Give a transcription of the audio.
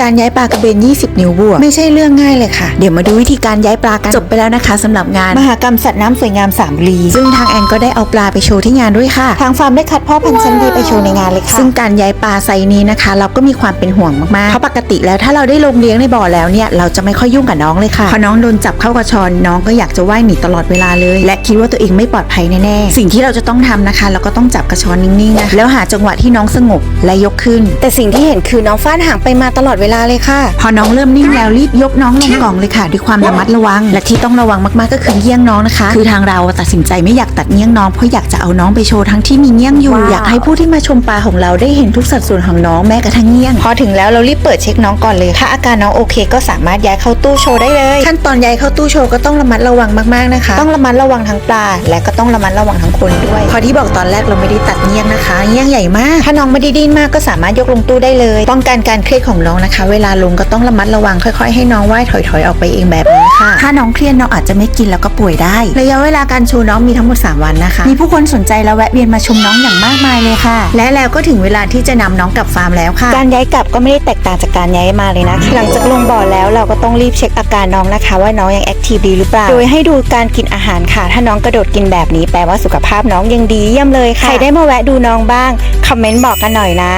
การย้ายปลากระเบน 20 นิ้วบวก ไม่ใช่เรื่องง่ายเลยค่ะ เดี๋ยวมาดูวิธีการย้ายปลากันจบไปแล้วนะคะสำหรับงานมหากรรมสัตว์น้ำสวยงามสามบุรีซึ่งทางแอนก็ได้เอาปลาไปโชว์ที่งานด้วยค่ะทางฟาร์มได้คัดพ่อพันธุ์ชั้นดีไปโชว์ในงานเลยค่ะซึ่งการย้ายปลาไซส์นี้นะคะ เราก็มีความเป็นห่วงมากๆเพราะปกติแล้วถ้าเราได้ลงเลี้ยงในบ่อแล้วเนี่ยเราจะไม่ค่อยยุ่งกับน้องเลยค่ะพอน้องโดนจับเข้ากระชอนน้องก็อยากจะว่ายหนีตลอดเวลาเลย และคิดว่าตัวเองไม่ปลอดภัยแน่ๆสิ่งที่เราจะต้องทำนะคะ เราก็ต้องจับกระชอนนิ่งๆนะแล้วหาจังหวะที่น้องสงบและยกขึ้น แต่สิ่งที่เห็นคือน้องฟาดหางไปมาตลอดเวลาเลยค่ะ พอน้องเริ่มนิ่งแล้วรีบยกน้องลงกล่องเลยค่ะ ด้วยความระมัดระวัง และที่ต้องระวังมากๆก็คือเงี้ยงน้องนะคะ คือทางเราตัดสินใจไม่อยากตัดเงี้ยงน้องเพราะอยากจะเอาน้องไปโชว์ทั้งที่มีเงี้ยงอยู่ อยากให้ผู้ที่มาชมปลาของเราได้เห็นทุกสัดส่วนของน้องแม้กระทั่งเงี้ยง พอถึงแล้วเรารีบเปิดเช็คน้องก่อนเลย ถ้าอาการน้องโอเค ก็สามารถย้ายเข้าตู้โชว์ได้เลย ขั้นตอนย้ายเข้าตู้โชว์ก็ต้องระมัดระวังมากๆนะคะ ต้องระมัดระวังทั้งปลา และก็ต้องระมัดระวังทั้งคนด้วย พอที่บอกตอนแรกเราไม่ได้ตัดเงี้ยงนะคะ เงี้ยงใหญ่มาก ถ้าน้องไม่ได้ดิ้นมากก็สามารถยกลงตู้ได้เลย ป้องกันการเครียดของน้องนะคะเวลาลงก็ต้องระมัดระวังค่อยๆ ให้น้องว่ายถอยๆ ออกไปเองแบบนี้ค่ะ ถ้าน้องเครียดน้องอาจจะไม่กินแล้วก็ป่วยได้ ระยะเวลาการชว์น้องมีทั้งหมด 3 วันนะคะ มีผู้คนสนใจและแวะเวียนมาชมน้องอย่างมากมายเลยค่ะ และแล้วก็ถึงเวลาที่จะนำน้องกลับฟาร์มแล้วค่ะ การย้ายกลับก็ไม่ได้แตกต่างจากการย้ายมาเลยนะคะหลังจากลงบ่อแล้วเราก็ต้องรีบเช็คอาการน้องนะคะ ว่าน้องยังแอคทีฟดีหรือเปล่า โดยให้ดูการกินอาหารค่ะ ถ้าน้องกระโดดกินแบบนี้แปลว่าสุขภาพน้องยังดีเยี่ยมเลยค่ะ ใครได้มาแวะดูน้องบ้าง คอมเมนต์บอกกันหน่อยนะ